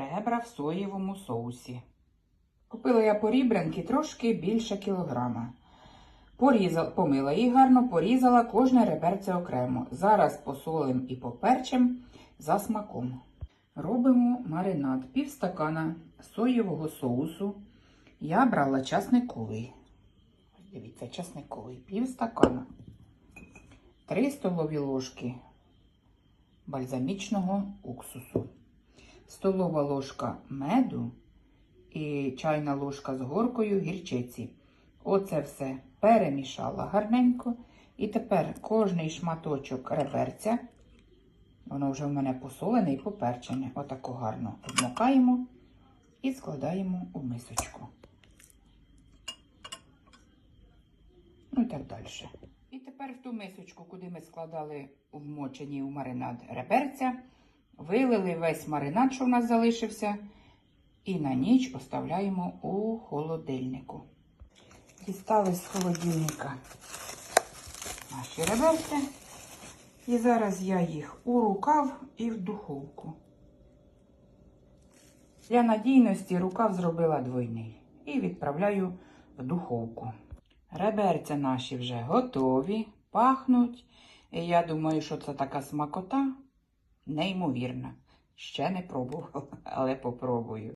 Ребра в соєвому соусі. Купила я порібрянки трошки більше кілограма. Порізала, помила їх гарно, порізала кожне реберце окремо. Зараз посолим і поперчим за смаком. Робимо маринад. Пів стакана соєвого соусу. Я брала часниковий. Дивіться, часниковий. Пів стакана. 3 столові ложки бальзамічного уксусу. Столова ложка меду і чайна ложка з горкою гірчиці. Оце все перемішала гарненько. І тепер кожний шматочок реберця, воно вже в мене посолене і поперчене. Отако гарно обмокаємо і складаємо у мисочку. Ну і так далі. І тепер в ту мисочку, куди ми складали вмочені у маринад реберця, вилили весь маринад, що в нас залишився, і на ніч оставляємо у холодильнику. Дістали з холодильника наші реберця. І зараз я їх у рукав і в духовку. Для надійності рукав зробила двойний і відправляю в духовку. Реберця наші вже готові, пахнуть. І я думаю, що це така смакота неймовірна. Ще не пробувала, але попробую.